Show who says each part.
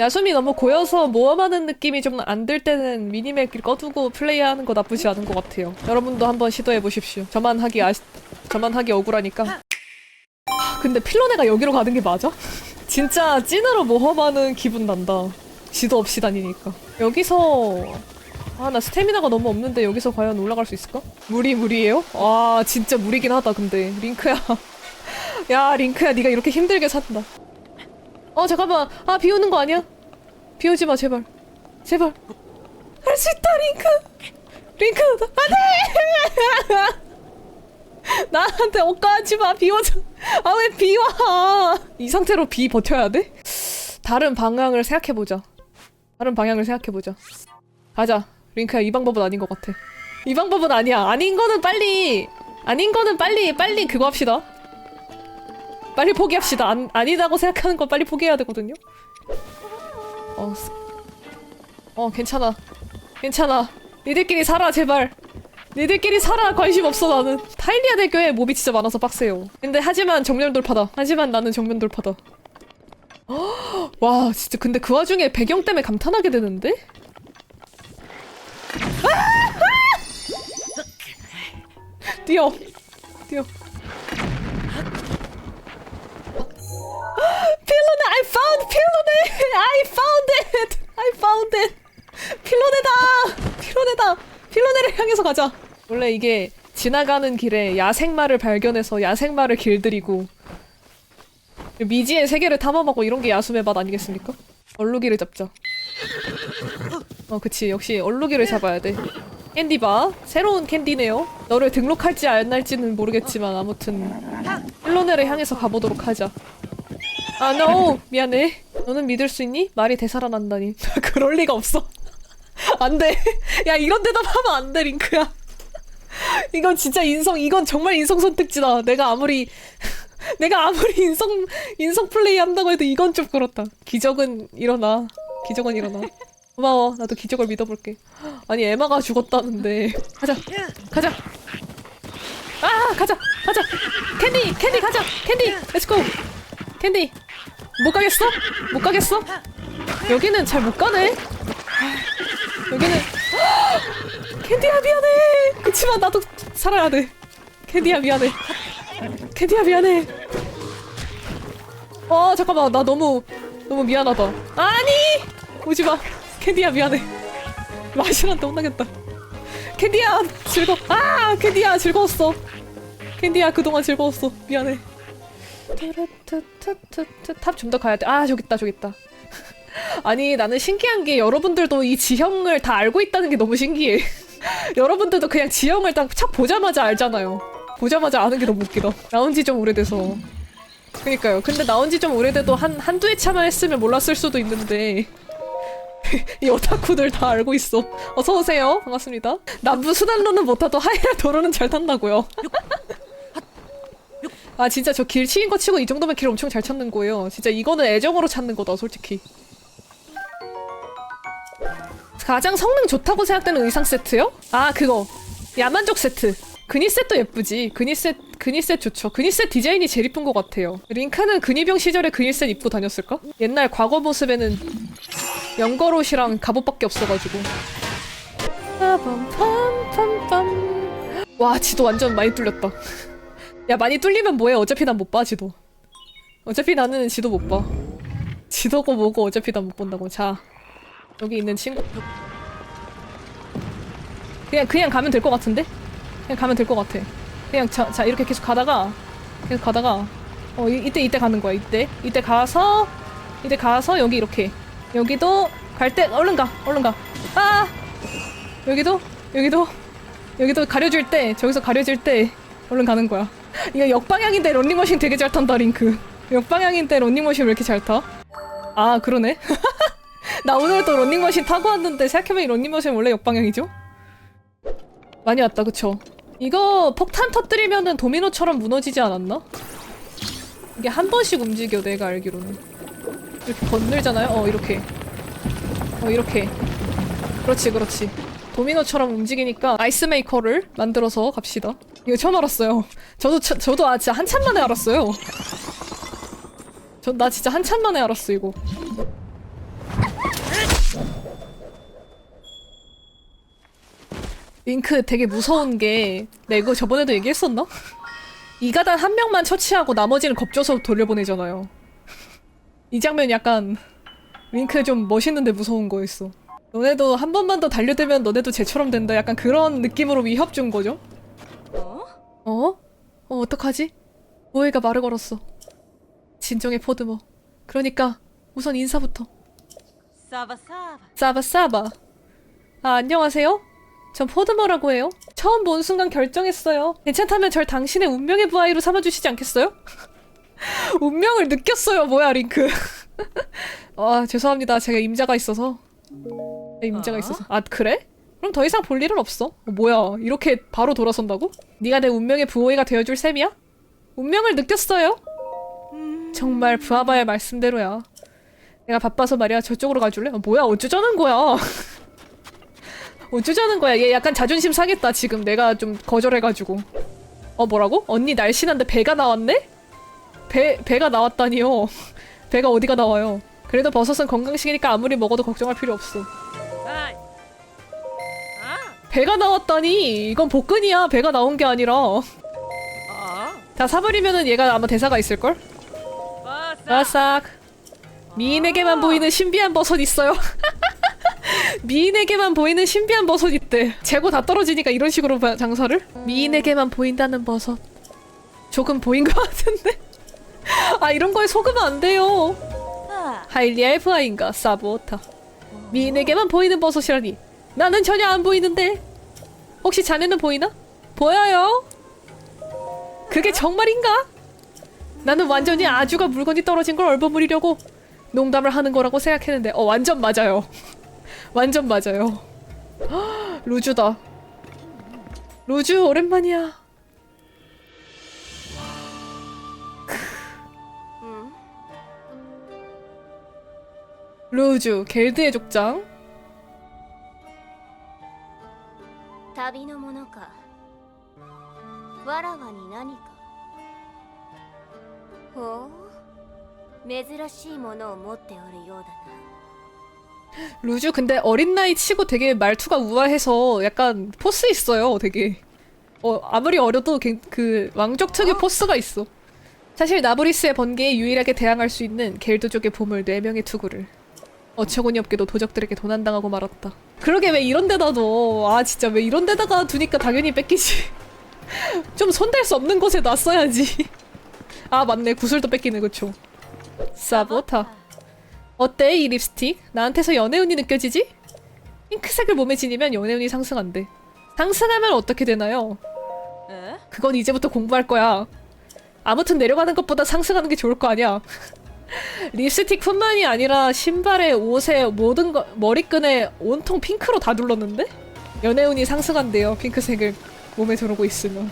Speaker 1: 야숨이 너무 고여서 모험하는 느낌이 좀 안 들 때는 미니맵 꺼두고 플레이하는 거 나쁘지 않은 것 같아요. 여러분도 한번 시도해 보십시오. 저만 하기 아시, 저만 하기 억울하니까. 하, 근데 필로네가 여기로 가는 게 맞아? 진짜 찐으로 모험하는 기분 난다. 지도 없이 다니니까. 여기서 아 나 스태미나가 너무 없는데 여기서 과연 올라갈 수 있을까? 무리 무리예요? 아 진짜 무리긴 하다 근데 링크야. 야 링크야 네가 이렇게 힘들게 산다. 어 잠깐만. 아 비 오는 거 아니야? 비 오지 마 제발. 제발. 할 수 있다 링크. 링크 안돼! 나한테 억까하지 마 비 오자 아 왜 비와 이 상태로 비 버텨야 돼? 다른 방향을 생각해 보자. 다른 방향을 생각해 보자. 가자. 링크야 이 방법은 아닌 것 같아. 이 방법은 아니야. 아닌 거는 빨리. 아닌 거는 빨리. 빨리 그거 합시다 빨리 포기합시다. 안, 아니다고 생각하는 건 빨리 포기해야 되거든요. 어, 스- 어, 괜찮아. 괜찮아. 니들끼리 살아, 제발. 니들끼리 살아. 관심 없어, 나는. 타일리아 대교에 몹이 진짜 많아서 빡세요. 근데 하지만 정면 돌파다. 하지만 나는 정면 돌파다. 헉, 와, 진짜 근데 그 와중에 배경 때문에 감탄하게 되는데? 아! 아! 뛰어. 뛰어. 필로네, I found it, I found it. 필로네다, 필로네다, 필로네를 향해서 가자. 원래 이게 지나가는 길에 야생마를 발견해서 야생마를 길들이고 미지의 세계를 탐험하고 이런 게 야숨의 맛 아니겠습니까? 얼룩이를 잡자. 어, 그치. 역시 얼룩이를 잡아야 돼. 캔디바. 새로운 캔디네요. 너를 등록할지 안 할지는 모르겠지만 아무튼 필로네를 향해서 가보도록 하자. 아, no! 미안해. 너는 믿을 수 있니? 말이 되살아난다니. 그럴 리가 없어. 안 돼. 야, 이런 대답하면 안 돼, 링크야. 이건 진짜 인성, 이건 정말 인성 선택지다. 내가 아무리, 내가 아무리 인성, 인성 플레이 한다고 해도 이건 좀 그렇다. 기적은 일어나. 기적은 일어나. 고마워. 나도 기적을 믿어볼게. 아니, 에마가 죽었다는데. 가자. 가자. 아, 가자. 가자. 캔디, 캔디 가자. 캔디, 렛츠고. 캔디 못 가겠어? 못 가겠어? 여기는 잘 못 가네. 여기는 캔디야 미안해. 그치만 나도 살아야 돼. 캔디야 미안해. 캔디야 미안해. 어 잠깐만 나 너무 너무 미안하다. 아니 오지 마. 캔디야 미안해. 마시란테 혼나겠다. 캔디야 즐거. 아 캔디야 즐거웠어. 캔디야 그동안 즐거웠어. 미안해. 탑 좀 더 가야 돼. 아, 저기 있다, 저기 있다. 아니, 나는 신기한 게 여러분들도 이 지형을 다 알고 있다는 게 너무 신기해. 여러분들도 그냥 지형을 딱 착 보자마자 알잖아요. 보자마자 아는 게 너무 웃기다. 나온 지 좀 오래돼서. 그니까요. 근데 나온 지 좀 오래돼도 한, 한두 회차만 했으면 몰랐을 수도 있는데. 이 오타쿠들 다 알고 있어. 어서오세요. 반갑습니다. 남부 수단로는 못타도 하이라 도로는 잘 탄다고요. 아 진짜 저 길 치인 거 치고 이 정도면 길 엄청 잘 찾는 거예요. 진짜 이거는 애정으로 찾는 거다 솔직히. 가장 성능 좋다고 생각되는 의상 세트요? 아 그거 야만족 세트. 그니 셋도 예쁘지. 그니 셋 그니 셋 좋죠. 그니 셋 디자인이 제일 이쁜 것 같아요. 링카는 근위병 시절에 그니 셋 입고 다녔을까? 옛날 과거 모습에는 연거롯이랑 갑옷밖에 없어가지고. 빠밤빰빰빰. 와 지도 완전 많이 뚫렸다. 야 많이 뚫리면 뭐해? 어차피 난 못 봐 지도. 어차피 나는 지도 못봐. 지도고 뭐고 어차피 난 못 본다고. 자 여기 있는 친구. 그냥 그냥 가면 될 것 같은데? 그냥 가면 될 것 같아. 그냥 자, 자 이렇게 계속 가다가 계속 가다가 어 이, 이때 이때 가는 거야 이때. 이때 가서 이때 가서 여기 이렇게. 여기도 갈 때 얼른 가 얼른 가아! 여기도 여기도 여기도 가려줄 때 저기서 가려질 때 얼른 가는 거야 이거 역방향인데 런닝머신 되게 잘 탄다 링크 역방향인데 런닝머신 왜 이렇게 잘 타? 아 그러네 나 오늘 또 런닝머신 타고 왔는데 생각해보니 런닝머신 원래 역방향이죠? 많이 왔다 그쵸? 이거 폭탄 터뜨리면은 도미노처럼 무너지지 않았나? 이게 한 번씩 움직여 내가 알기로는 이렇게 건들잖아요? 어 이렇게 어 이렇게 그렇지 그렇지 도미노처럼 움직이니까 아이스메이커를 만들어서 갑시다 이거 처음 알았어요. 저도 처, 저도 아 진짜 한참 만에 알았어요. 저 나 진짜 한참 만에 알았어 이거. 윙크 되게 무서운 게 내가 저번에도 얘기했었나? 이가단 한 명만 처치하고 나머지는 겁줘서 돌려보내잖아요. 이 장면 약간 윙크 좀 멋있는데 무서운 거였어. 너네도 한 번만 더 달려들면 너네도 쟤처럼 된다. 약간 그런 느낌으로 위협 준 거죠? 어? 어? 어떡하지? 오해가 말을 걸었어. 진정의 포드머. 그러니까 우선 인사부터.
Speaker 2: 사바 사바
Speaker 1: 싸바 싸바. 아, 안녕하세요. 전 포드머라고 해요. 처음 본 순간 결정했어요. 괜찮다면 절 당신의 운명의 부하이로 삼아주시지 않겠어요? 운명을 느꼈어요. 뭐야, 링크. 아, 죄송합니다. 제가 임자가 있어서. 네, 임자가
Speaker 2: 어?
Speaker 1: 있어서. 아, 그래? 그럼 더 이상 볼 일은 없어. 어, 뭐야, 이렇게 바로 돌아선다고? 네가 내 운명의 부호이가 되어줄 셈이야? 운명을 느꼈어요. 정말 부하바의 말씀대로야. 내가 바빠서 말이야. 저쪽으로 가줄래? 아, 뭐야, 어쩌자는 거야. 어쩌자는 거야. 얘 약간 자존심 상했다, 지금. 내가 좀 거절해가지고. 어, 뭐라고? 언니 날씬한데 배가 나왔네? 배, 배가 나왔다니요. 배가 어디가 나와요? 그래도 버섯은 건강식이니까 아무리 먹어도 걱정할 필요 없어.
Speaker 2: 아
Speaker 1: 배가 나왔다니! 이건 복근이야. 배가 나온 게 아니라.
Speaker 2: 아
Speaker 1: 다 사버리면은 얘가 아마 대사가 있을걸?
Speaker 2: 바사
Speaker 1: 아싹. 미인에게만 보이는 신비한 버섯 있어요. 미인에게만 보이는 신비한 버섯 있대. 재고 다 떨어지니까 이런 식으로 봐- 장사를? 미인에게만 보인다는 버섯. 조금 보인 것 같은데? 아 이런 거에 속으면 안 돼요.
Speaker 2: 아
Speaker 1: 하일리아의 부하인가 사보타. 미인에게만 보이는 버섯이라니. 나는 전혀 안 보이는데. 혹시 자네는 보이나? 보여요. 그게 정말인가? 나는 완전히 아주가 물건이 떨어진 걸 얼버무리려고 농담을 하는 거라고 생각했는데 어 완전 맞아요. 완전 맞아요. 헉, 루즈다. 루즈 오랜만이야.
Speaker 2: 음
Speaker 1: 루즈 겔드의 족장.
Speaker 3: 旅のものかわらわに何かほう珍しいものを持っておるようだな
Speaker 1: 루즈 근데 어린 나이 치고 되게 말투가 우아해서 약간 포스 있어요, 되게. 어, 아무리 어려도 그, 그 왕족 특유 포스가 있어. 사실 나브리스의 번개에 유일하게 대항할 수 있는 겔도족의 보물 4명의 투구를 어처구니 없게도 도적들에게 도난당하고 말았다. 그러게 왜 이런 데다 둬. 아 진짜 왜 이런 데다가 두니까 당연히 뺏기지. 좀 손댈 수 없는 곳에 놨어야지. 아 맞네 구슬도 뺏기네 그쵸. 사보타. 어때 이 립스틱? 나한테서 연애운이 느껴지지? 핑크색을 몸에 지니면 연애운이 상승한대. 상승하면 어떻게 되나요?
Speaker 2: 에
Speaker 1: 그건 이제부터 공부할 거야. 아무튼 내려가는 것보다 상승하는 게 좋을 거 아니야. 립스틱뿐만이 아니라 신발에 옷에 모든 거 머리끈에 온통 핑크로 다 둘렀는데? 연애운이 상승한대요. 핑크색을 몸에 두르고 있으면.